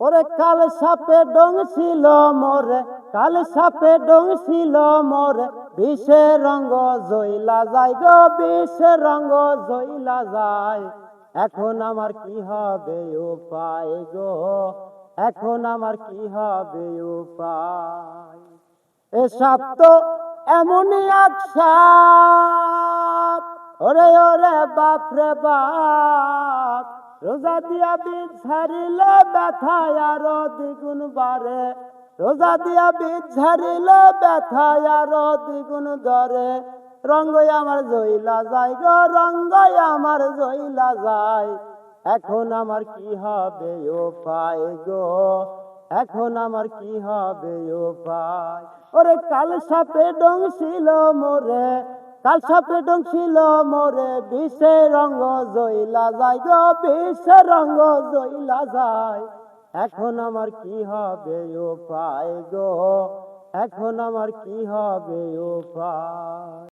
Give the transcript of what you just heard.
ওরে কাল সাপে ডং ছিল মোরে, কাল সাপে ডং ছিল মোরে, বিষে রঙ্গ জইলা যায় গো, বিষে রঙ্গ জইলা যায়। এখন আমার কি হবে উপায় গো? এখন আমার কি হবে উপায়? এ সাপ তো এমনই এক সাপ। ওরে ওরে বাপ রে বাপ। রোজা দিয়া বীজ ছাড়িলে ব্যথায় আরও দ্বিগুণ বাড়ে। রোজা দিয়া বীজ ছাড়িলে ব্যথায় আরও দ্বিগুণ ধরে। রঙ্গই আমার জইলা যায় গো, রঙ্গই আমার জইলা যায়। এখন আমার কি হবে উপায় গো? এখন আমার কি হবে উপায় ওরে কাল সাপে ডং ছিল মোরে। কাল সাপে ডং ছিল মোরে, বিষে রঙ্গ জইলা যায় গো, বিষে রঙ্গ জইলা যায়। এখন আমার কি হবে উপায় গো? এখন আমার কি হবে উপায়?